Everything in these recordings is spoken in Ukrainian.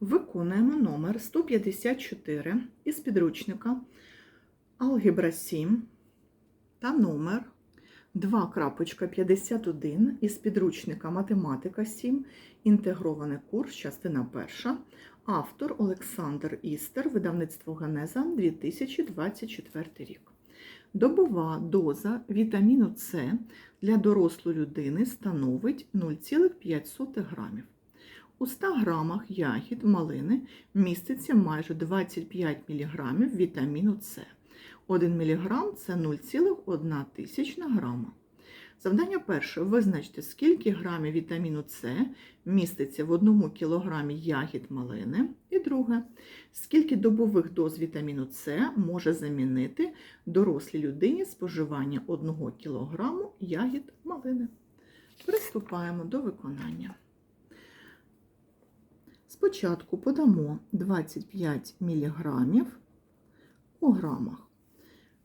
Виконуємо номер 154 із підручника Алгебра 7 та номер 2.51 із підручника Математика 7, інтегрований курс, частина 1, автор Олександр Істер, видавництво Генеза 2024 рік. Добова доза вітаміну С для дорослої людини становить 0,5 грамів. У 100 грамах ягід малини міститься майже 25 мг вітаміну С. 1 мг це 0,1 тисячна грама. Завдання перше. Визначте, скільки грамів вітаміну С міститься в 1 кг ягід малини. І друге, скільки добових доз вітаміну С може замінити дорослій людині споживання 1 кг ягід малини. Приступаємо до виконання. Спочатку подамо 25 мг у грамах.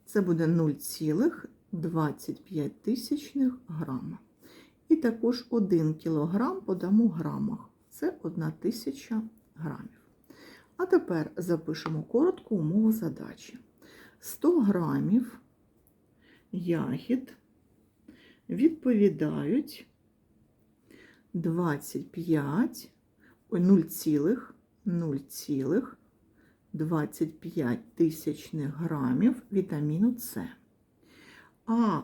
Це буде 0,25 грама. І також 1 кг подамо грамах. Це 1 тисяча грамів. А тепер запишемо коротку умову задачі. 100 грамів ягід відповідають 25 0,025 тисячних грамів вітаміну С. А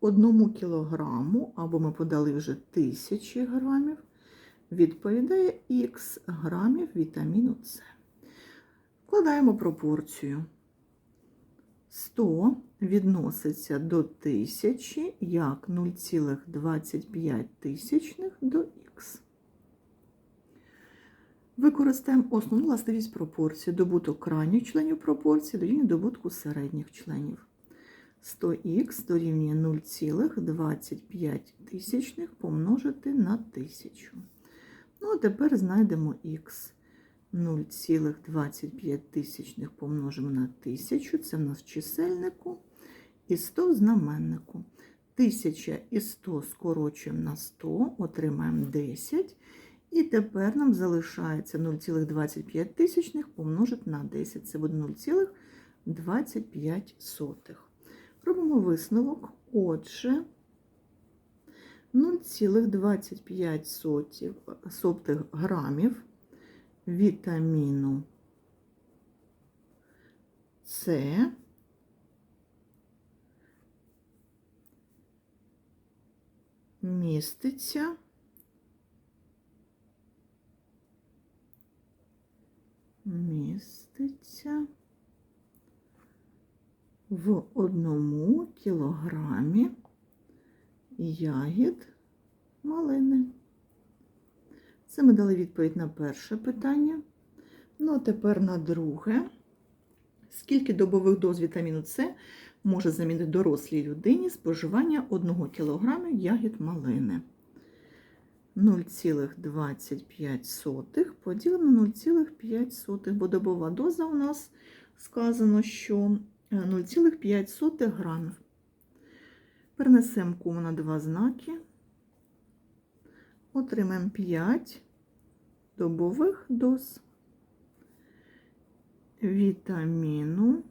1 кілограму, або ми подали вже тисячі грамів, відповідає х грамів вітаміну С. Вкладаємо пропорцію. 100 відноситься до 1000 як 0,25 тисячних до. Використаємо основну властивість пропорції, добуток крайніх членів пропорції дорівнює добутку середніх членів. 100х дорівнює 0,25 тисячних помножити на 1000. Ну, а тепер знайдемо х. 0,25 тисячних помножимо на 1000, це в нас чисельнику, і 100 в знаменнику. 1000 і 100 скорочуємо на 100, отримаємо 10. І тепер нам залишається 0,25 тисячних помножити на 10. Це буде 0,25. Робимо висновок. Отже, 0,25 грамів вітаміну С міститься міститься в одному кілограмі ягід малини. Це ми дали відповідь на перше питання. Ну, а тепер на друге. Скільки добових доз вітаміну С може замінити дорослій людині споживання 1 кг ягід малини? 0,25 поділено на 0,5, бо добова доза у нас сказано, що 0,5 грамів. Перенесемо кому на два знаки. Отримаємо 5 добових доз вітаміну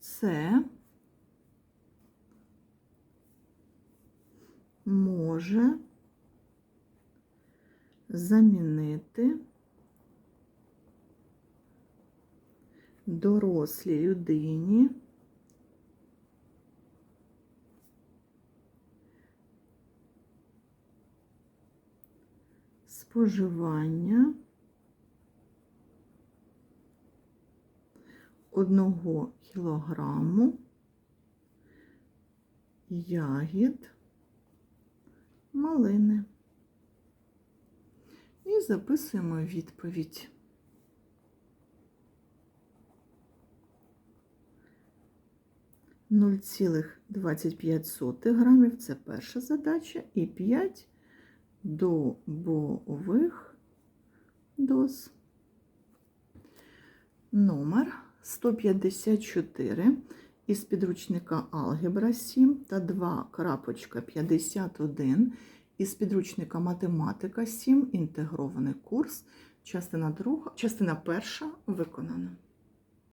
С може замінити дорослій людині споживання одного кілограму ягід малини. І записуємо відповідь. Нуль цілих 25 грамів це перша задача, і 5 добових доз. Номер 154 із підручника Алгебра 7 та 2.51 із підручника Математика 7. Інтегрований курс. Частина друга, частина перша виконана.